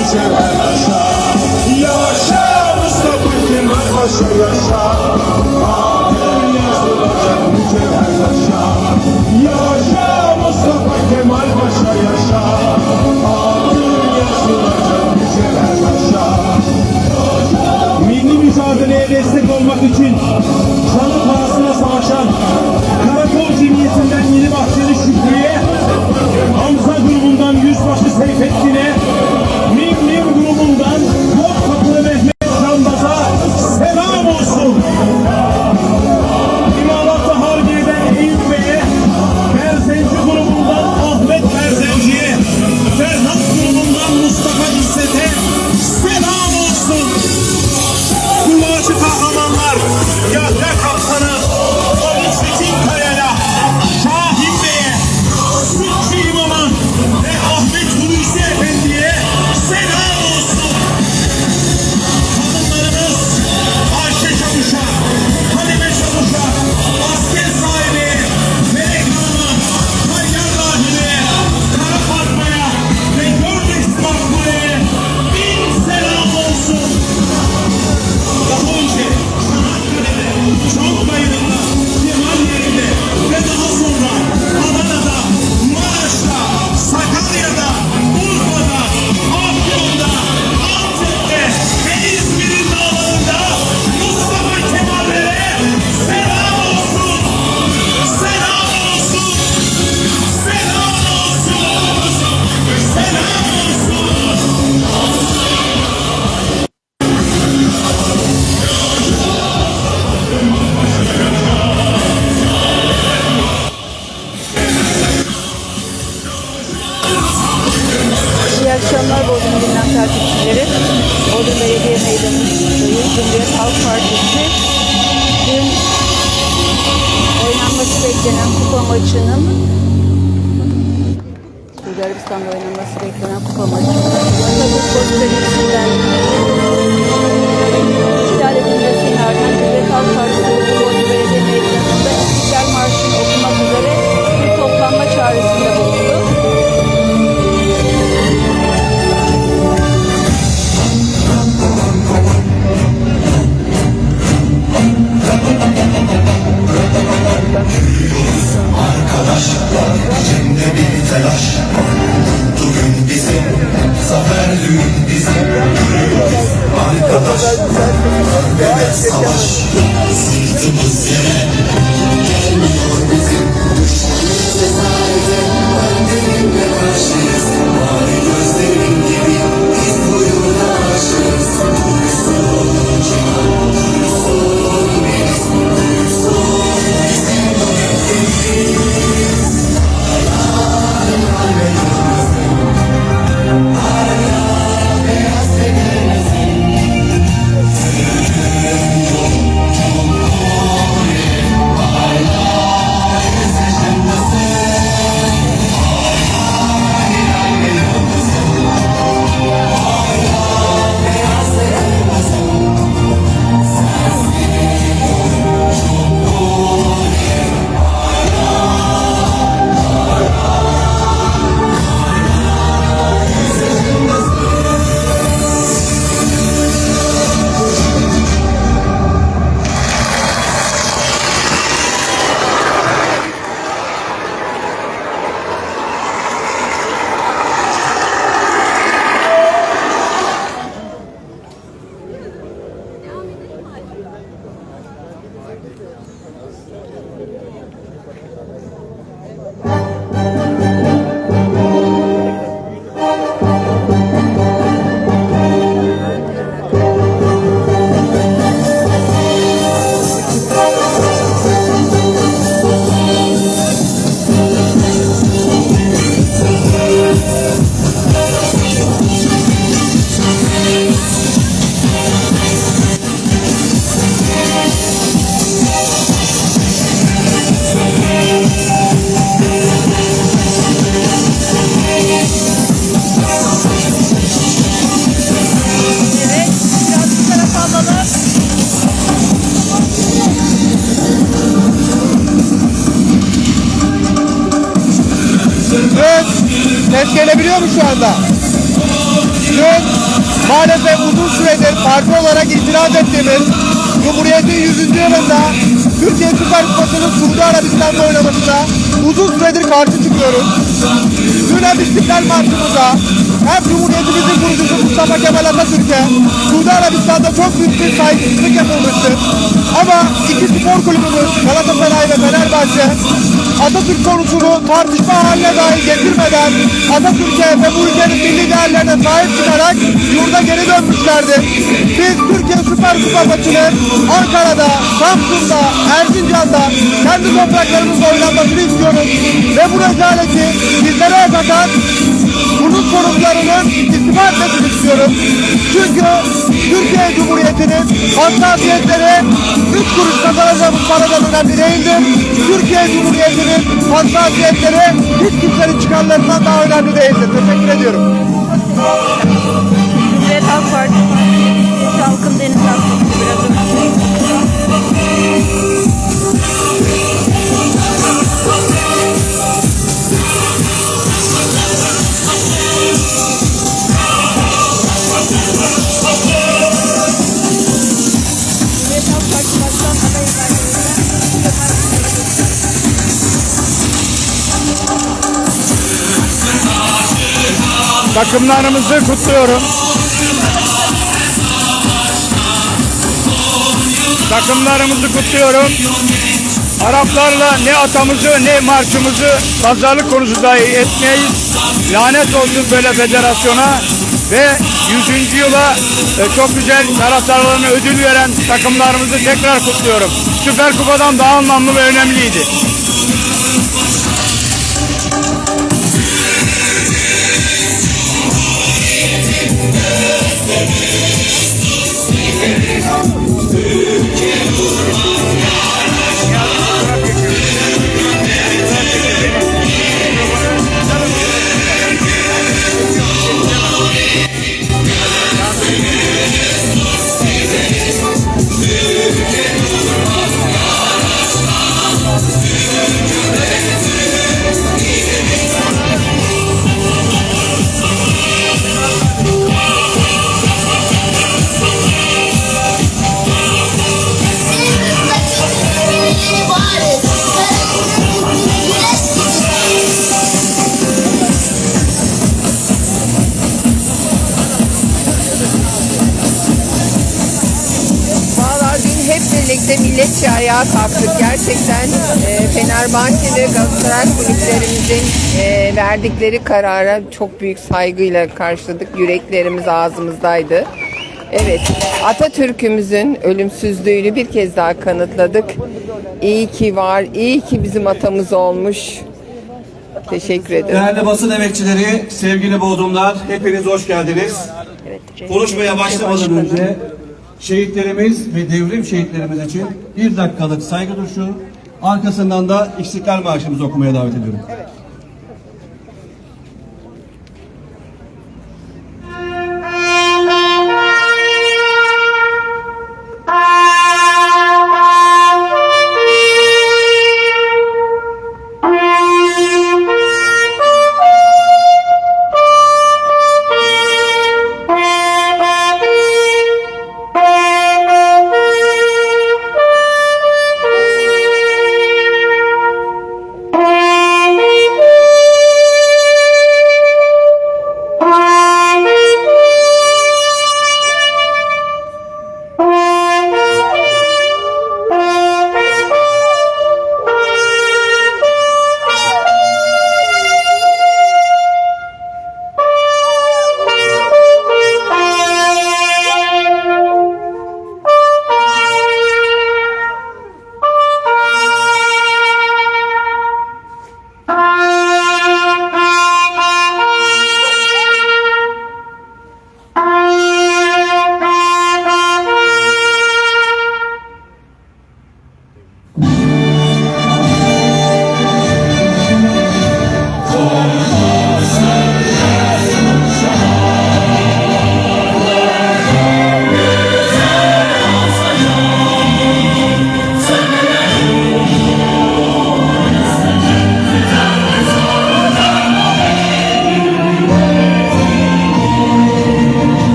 Kemal Paşa Yaşa Mustafa Kemal Paşa yaşa Adem yazılacak mücevher taşa Yaşa Mustafa Kemal Paşa yaşa Adem yazılacak mücevher taşa Milli mücadeleye destek olmak için görüyoruz şu anda. Dün maalesef uzun süredir parti olarak itiraz ettiğimiz Cumhuriyet'in 100. yılında Türkiye Süper Kupası'nın Suudi Arabistan'da oynamasına uzun süredir karşı çıkıyoruz. Dün hem İstiklal Marşı'mıza hem Cumhuriyetimizin kurucusu Mustafa Kemal Atatürk'e Suudi Arabistan'da çok büyük bir saygısızlık yapılmıştı. Ama iki spor kulübümüz Galatasaray ve Fenerbahçe Atatürk konusunu tartışma haline dahi getirmeden Atatürk'e ve bu ülkenin milli değerlerine sahip çıkarak yurda geri dönmüşlerdir. Biz Türkiye Süper Kupa maçını Ankara'da, Samsun'da, Erzincan'da kendi topraklarımızda oynanmasını istiyoruz. Ve bu rezaleti bizlere yaşatan bunun sorumlularının istifa etmesini istiyorum. Çünkü Türkiye Cumhuriyeti'nin hassasiyetleri 3 kuruş kazanacağımız paradan önemli değildir. Türkiye Cumhuriyeti'nin hassasiyetleri hiç kimsenin çıkarlarından daha önemli değildir. Teşekkür ediyorum. Cumhuriyet Halk Partisi Takımlarımızı kutluyorum. Takımlarımızı kutluyorum. Araplarla ne atamızı ne marşımızı pazarlık konusu dahi etmeyiz. Lanet olsun böyle federasyona ve 100. yıla e, çok güzel taraftarlarına ödül veren takımlarımızı tekrar kutluyorum. Süper Kupa'dan daha anlamlı ve önemliydi. Birlikte milletçe ayağa kalktık. Gerçekten e, Fenerbahçe ve Galatasaray kulüplerimizin e, verdikleri karara çok büyük saygıyla karşıladık. Yüreklerimiz ağzımızdaydı. Evet, Atatürk'ümüzün ölümsüzlüğünü bir kez daha kanıtladık. İyi ki var, iyi ki bizim atamız olmuş. Teşekkür ederim. Değerli basın emekçileri, sevgili Bodrumlar, hepiniz hoş geldiniz. Konuşmaya başlamadan önce şehitlerimiz ve devrim şehitlerimiz için bir dakikalık saygı duruşu, arkasından da İstiklal Marşımızı okumaya davet ediyorum. Thank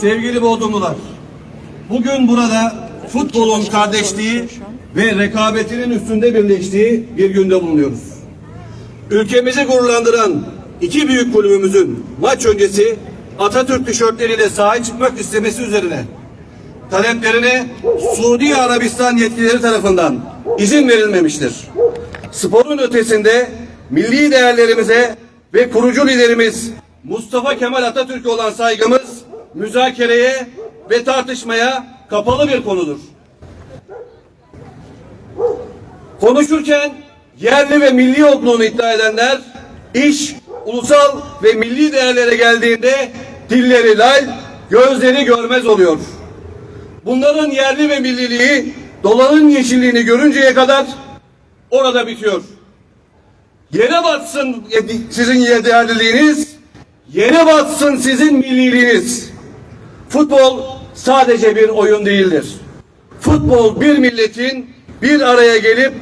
sevgili Bodrumlular, bugün burada futbolun kardeşliği ve rekabetinin üstünde birleştiği bir günde bulunuyoruz. Ülkemizi gururlandıran iki büyük kulübümüzün maç öncesi Atatürk tişörtleriyle sahaya çıkmak istemesi üzerine taleplerine Suudi Arabistan yetkilileri tarafından izin verilmemiştir. Sporun ötesinde milli değerlerimize ve kurucu liderimiz Mustafa Kemal Atatürk'e olan saygımız müzakereye ve tartışmaya kapalı bir konudur. Konuşurken yerli ve milli olduğunu iddia edenler iş ulusal ve milli değerlere geldiğinde dilleri lal, gözleri görmez oluyor. Bunların yerli ve milliliği doların yeşilliğini görünceye kadar orada bitiyor. Yere batsın sizin yer değerliliğiniz, yere batsın sizin milliliğiniz. Futbol sadece bir oyun değildir. Futbol bir milletin bir araya gelip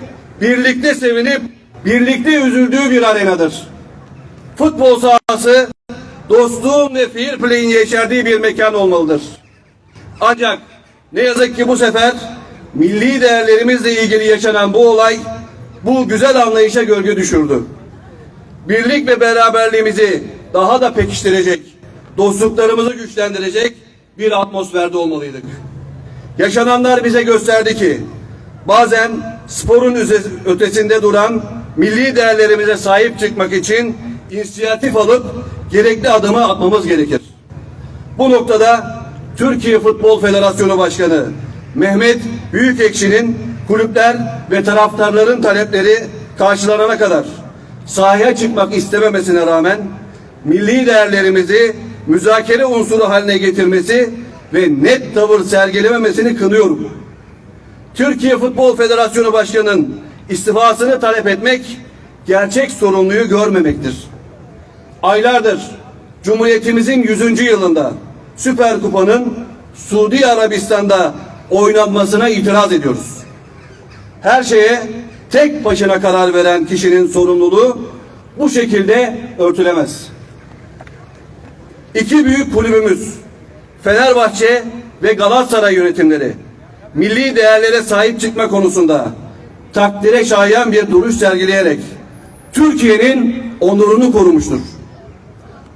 birlikte sevinip birlikte üzüldüğü bir arenadır. Futbol sahası dostluğun ve fair play'in yeşerdiği bir mekan olmalıdır. Ancak ne yazık ki bu sefer milli değerlerimizle ilgili yaşanan bu olay bu güzel anlayışa gölge düşürdü. Birlik ve beraberliğimizi daha da pekiştirecek, dostluklarımızı güçlendirecek bir atmosferde olmalıydık. Yaşananlar bize gösterdi ki bazen sporun ötesinde duran milli değerlerimize sahip çıkmak için inisiyatif alıp gerekli adımı atmamız gerekir. Bu noktada Türkiye Futbol Federasyonu Başkanı Mehmet Büyükekşi'nin kulüpler ve taraftarların talepleri karşılanana kadar sahaya çıkmak istememesine rağmen milli değerlerimizi müzakere unsuru haline getirmesi ve net tavır sergilememesini kınıyorum. Türkiye Futbol Federasyonu Başkanı'nın istifasını talep etmek gerçek sorumluluğu görmemektir. Aylardır Cumhuriyetimizin 100. yılında Süper Kupa'nın Suudi Arabistan'da oynanmasına itiraz ediyoruz. Her şeye tek başına karar veren kişinin sorumluluğu bu şekilde örtülemez. İki büyük kulübümüz Fenerbahçe ve Galatasaray yönetimleri milli değerlere sahip çıkma konusunda takdire şayan bir duruş sergileyerek Türkiye'nin onurunu korumuştur.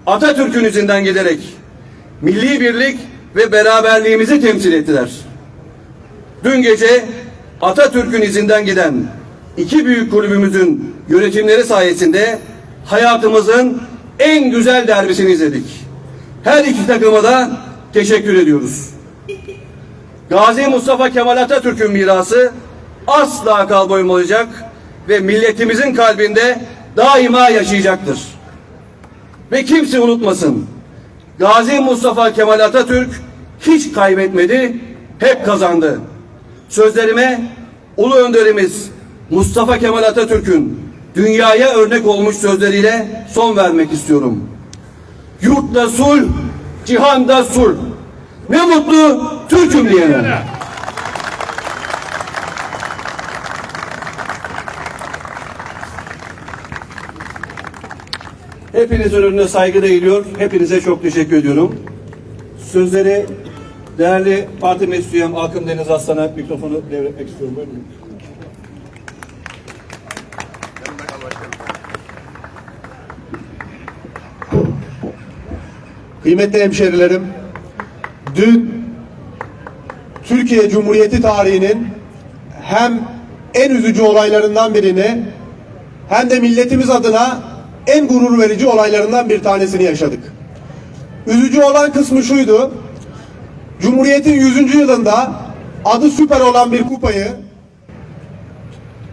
Atatürk'ün izinden giderek milli birlik ve beraberliğimizi temsil ettiler. Dün gece Atatürk'ün izinden giden iki büyük kulübümüzün yönetimleri sayesinde hayatımızın en güzel derbisini izledik. Her iki takıma da teşekkür ediyoruz. Gazi Mustafa Kemal Atatürk'ün mirası asla kalboymayacak ve milletimizin kalbinde daima yaşayacaktır. Ve kimse unutmasın. Gazi Mustafa Kemal Atatürk hiç kaybetmedi, hep kazandı. Sözlerime ulu önderimiz Mustafa Kemal Atatürk'ün dünyaya örnek olmuş sözleriyle son vermek istiyorum. Yurtta sulh, cihanda sulh. Ne mutlu Türk'üm diyene. Hepinizin önüne saygı eğiliyor. Hepinize çok teşekkür ediyorum. Sözleri değerli parti meclis üyem Deniz Aslan'a mikrofonu devretmek istiyorum. Buyurun. Kıymetli hemşerilerim, dün Türkiye Cumhuriyeti tarihinin hem en üzücü olaylarından birini hem de milletimiz adına en gurur verici olaylarından bir tanesini yaşadık. Üzücü olan kısmı şuydu. Cumhuriyetin 100. yılında adı süper olan bir kupayı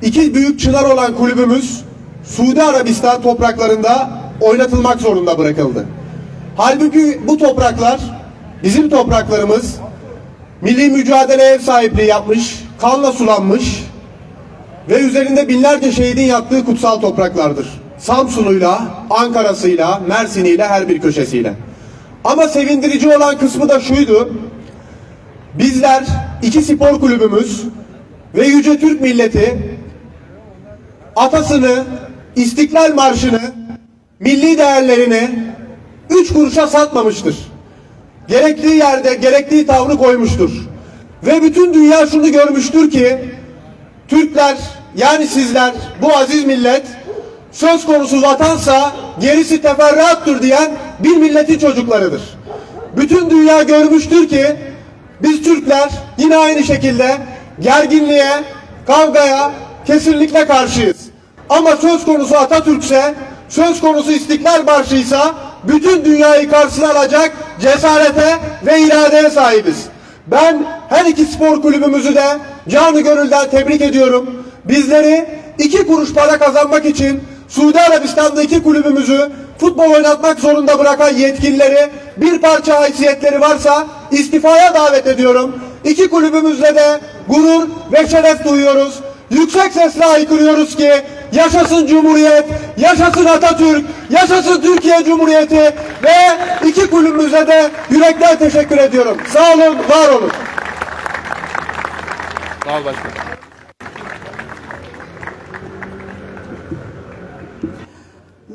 iki büyük çınar olan kulübümüz Suudi Arabistan topraklarında oynatılmak zorunda bırakıldı. Halbuki bu topraklar bizim topraklarımız milli mücadele ev sahipliği yapmış, kanla sulanmış ve üzerinde binlerce şehidin yattığı kutsal topraklardır. Samsun'uyla, Ankara'sıyla, Mersin'iyle her bir köşesiyle. Ama sevindirici olan kısmı da şuydu. Bizler iki spor kulübümüz ve Yüce Türk milleti atasını, İstiklal Marşı'nı, milli değerlerini üç kuruşa satmamıştır. gerektiği yerde gerektiği tavrı koymuştur. Ve bütün dünya şunu görmüştür ki Türkler yani sizler bu aziz millet söz konusu vatansa gerisi teferruattır diyen bir milletin çocuklarıdır. Bütün dünya görmüştür ki biz Türkler yine aynı şekilde gerginliğe, kavgaya kesinlikle karşıyız. Ama söz konusu Atatürk'se, söz konusu İstiklal Marşı'ysa bütün dünyayı karşısına alacak cesarete ve iradeye sahibiz. Ben her iki spor kulübümüzü de canı gönülden tebrik ediyorum. Bizleri iki kuruş para kazanmak için Suudi Arabistan'da iki kulübümüzü futbol oynatmak zorunda bırakan yetkilileri bir parça haysiyetleri varsa istifaya davet ediyorum. İki kulübümüzle de gurur ve şeref duyuyoruz. Yüksek sesle haykırıyoruz ki yaşasın Cumhuriyet, yaşasın Atatürk, yaşasın Türkiye Cumhuriyeti ve iki kulübümüze de yürekten teşekkür ediyorum. Sağ olun, var olun.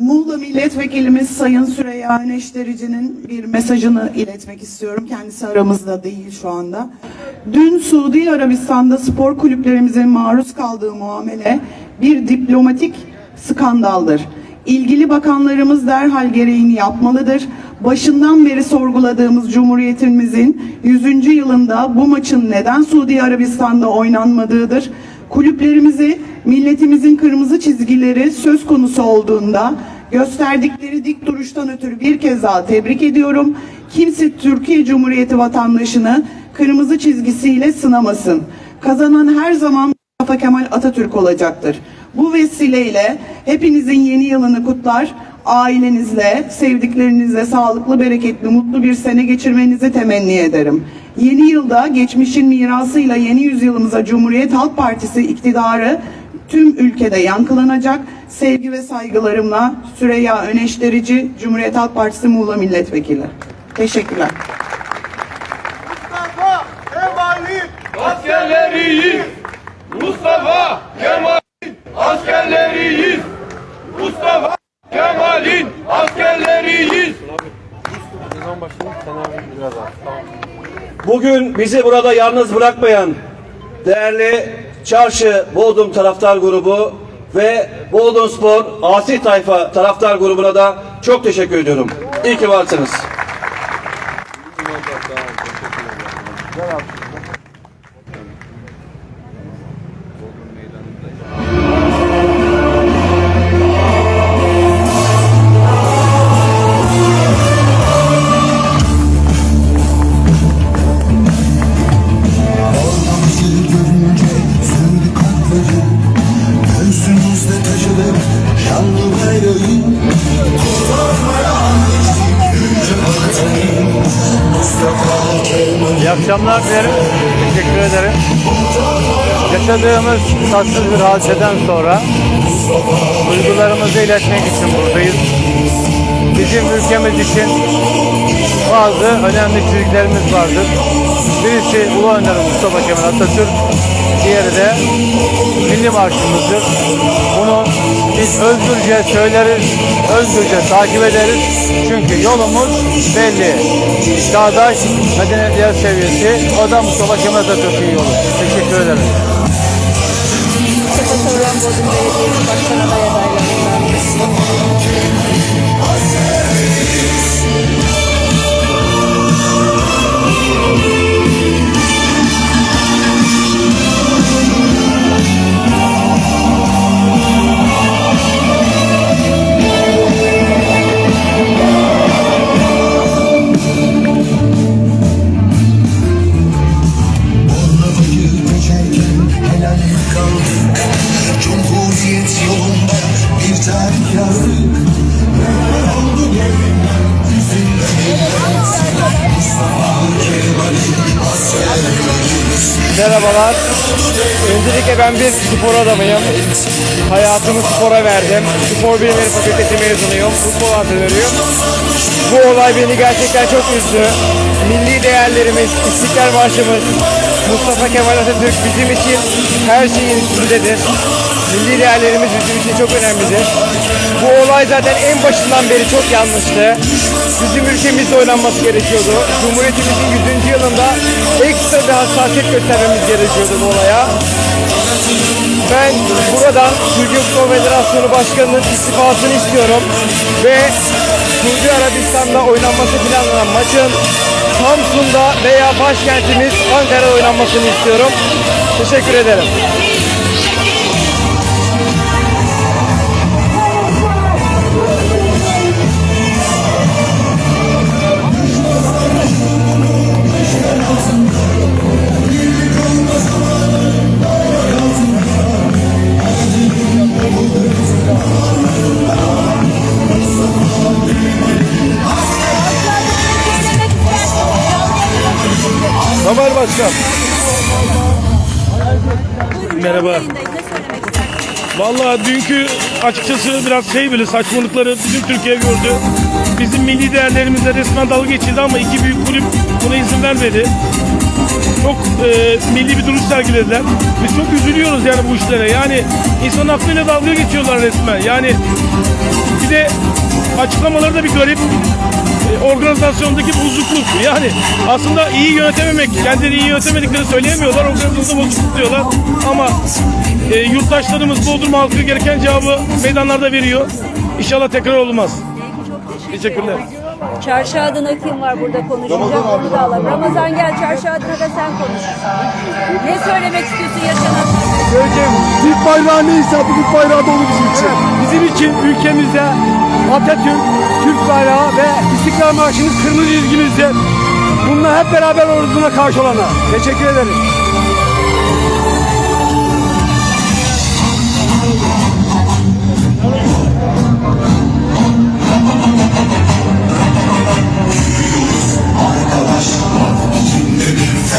Muğla Milletvekilimiz Sayın Süreyya Öneştirici'nin bir mesajını iletmek istiyorum. Kendisi aramızda değil şu anda. Dün Suudi Arabistan'da spor kulüplerimizin maruz kaldığı muamele bir diplomatik skandaldır. İlgili bakanlarımız derhal gereğini yapmalıdır. Başından beri sorguladığımız Cumhuriyetimizin 100. yılında bu maçın neden Suudi Arabistan'da oynanmadığıdır. Kulüplerimizi milletimizin kırmızı çizgileri söz konusu olduğunda gösterdikleri dik duruştan ötürü bir kez daha tebrik ediyorum. Kimse Türkiye Cumhuriyeti vatandaşını kırmızı çizgisiyle sınamasın. Kazanan her zaman Mustafa Kemal Atatürk olacaktır. Bu vesileyle hepinizin yeni yılını kutlar, ailenizle, sevdiklerinizle sağlıklı, bereketli, mutlu bir sene geçirmenizi temenni ederim. Yeni yılda geçmişin mirasıyla yeni yüzyılımıza Cumhuriyet Halk Partisi iktidarı tüm ülkede yankılanacak. Sevgi ve saygılarımla Süreyya Öneştirici, Cumhuriyet Halk Partisi Muğla Milletvekili. Teşekkürler. Askerleriyiz. Mustafa Kemal'in askerleriyiz. Mustafa Kemal'in askerleriyiz. Bugün bizi burada yalnız bırakmayan değerli Çarşı Bodrum Taraftar Grubu ve Bodrum Spor Asi Tayfa Taraftar Grubu'na da çok teşekkür ediyorum. İyi ki varsınız. Bizi Yaşadığımız tatsız bir hadiseden sonra duygularımızı iletmek için buradayız. Bizim ülkemiz için bazı önemli çizgilerimiz vardır. Birisi Ulu Önder Mustafa Kemal Atatürk, diğeri de Milli Marşımızdır. Bunu biz özgürce söyleriz, özgürce takip ederiz. Çünkü yolumuz belli. Çağdaş medeniyet seviyesi, o da Mustafa Kemal Atatürk'ün yolu. Teşekkür ederim. Mustafa kaldık Cumhuriyet yolunda bir tarih yazdık Neler oldu Merhabalar. Öncelikle ben bir spor adamıyım. Hayatımı spora verdim. Spor bilimleri fakültesi mezunuyum. Futbol antrenörüyüm. Bu olay beni gerçekten çok üzdü. Milli değerlerimiz, İstiklal Marşımız, Mustafa Kemal Atatürk bizim için her şeyin üstündedir. Milli değerlerimiz bizim için çok önemlidir. Bu olay zaten en başından beri çok yanlıştı. Bizim ülkemizde oynanması gerekiyordu. Cumhuriyetimizin 100. yılında ekstra bir hassasiyet göstermemiz gerekiyordu bu olaya. Ben buradan Türkiye Futbol Federasyonu Başkanı'nın istifasını istiyorum ve Suudi Arabistan'da oynanması planlanan maçın Samsun'da veya başkentimiz Ankara'da oynanmasını istiyorum. Teşekkür ederim. Başkan. Merhaba. Vallahi dünkü açıkçası biraz şey böyle saçmalıkları bütün Türkiye gördü. Bizim milli değerlerimizle resmen dalga geçildi ama iki büyük kulüp buna izin vermedi. Çok e, milli bir duruş sergilediler. Biz çok üzülüyoruz yani bu işlere. Yani insan aklıyla dalga geçiyorlar resmen. Yani bir de açıklamaları da bir garip. Organizasyondaki bozukluk. Yani aslında iyi yönetememek, kendileri iyi yönetemediklerini söyleyemiyorlar. Organizasyonda bozukluk diyorlar. Ama e, yurttaşlarımız Bodrum halkı gereken cevabı meydanlarda veriyor. İnşallah tekrar olmaz. Teşekkürler. Çarşı adına kim var burada konuşacak onu da alalım. Ramazan gel çarşı adına da sen konuş. Ne söylemek istiyorsun yaşanan? Türk bayrağı neyse bu Türk bayrağı da olur bizim için. Bizim için ülkemizde Atatürk, Türk bayrağı ve İstiklal Marşı'nın kırmızı çizgimizdir. Bununla hep beraber orduna karşı olana. Teşekkür ederim.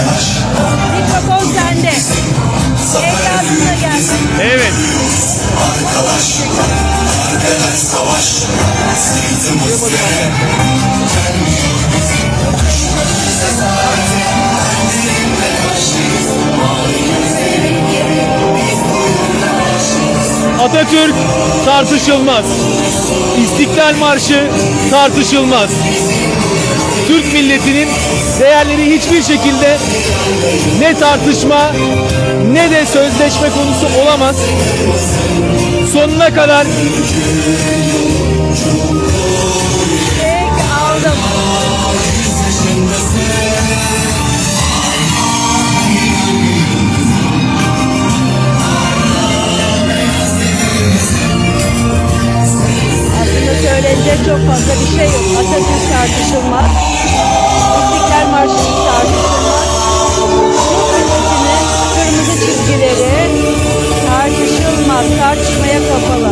Mikrofon sende. Evladına gel. Evet. Atatürk tartışılmaz. İstiklal Marşı tartışılmaz. Milletinin değerleri hiçbir şekilde ne tartışma ne de sözleşme konusu olamaz. Sonuna kadar çok fazla bir şey yok. Atatürk tartışılmaz. Marşı tartışılmaz. Türk milletinin kırmızı çizgileri tartışılmaz. Tartışmaya kapalı.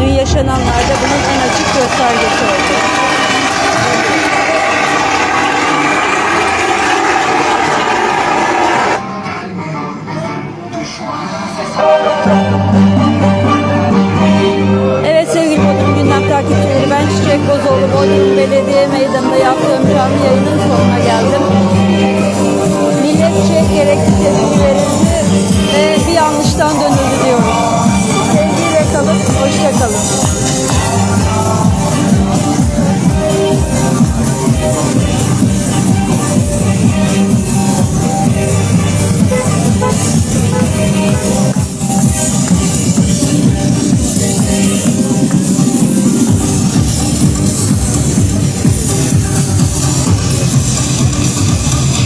Dün yaşananlar da bunun en açık göstergesi oldu.